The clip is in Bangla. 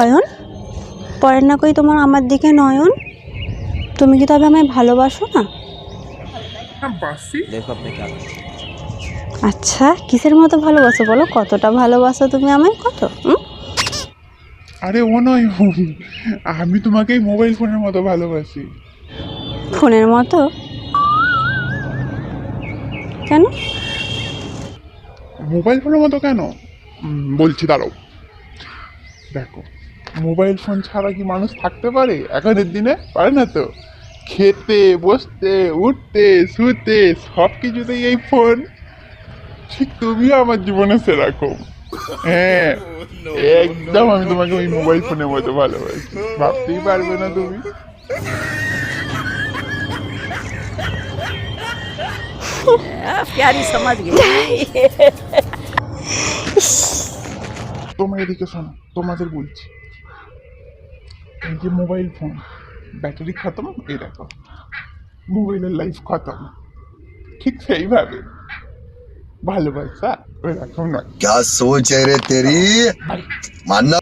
অয়ন পরের না কই তোমার আমার দিকে নয়ন? তুমি কি তবে আমায় ভালোবাসো না? আচ্ছা কিসের মতো ভালোবাসো বলো? কতটা ভালোবাসো তুমি আমায়? কত? আরে ও নয় আমি তোমাকে মোবাইল ফোনের মতো ভালোবাসি। ফোনের মতো? কেন? মোবাইল ফোনের মতো কেন? বলছি দাঁড়াও। দেখো মোবাইল ফোন ছাড়া কি মানুষ থাকতে পারে? এখনের দিনে পারে না তো। খেতে বসতে উঠতে শুতে সব কিছুতেই এই ফোন। ঠিক তুমিও আমার জীবনে সেরকম। হ্যাঁ একদম আমি তোমাকে ওই মোবাইল ফোনের মতো ভালোবাসি। ভাবতেই পারবে না তুমি। তোমার এদিকে শোনো তোমাদের বলছি। এই যে মোবাইল ফোন ব্যাটারি খতম এই দেখো মোবাইলের লাইফ খতম ঠিক সেইভাবে ভালোবাসা ওই রকম নয় क्या सोच है रे तेरी मानना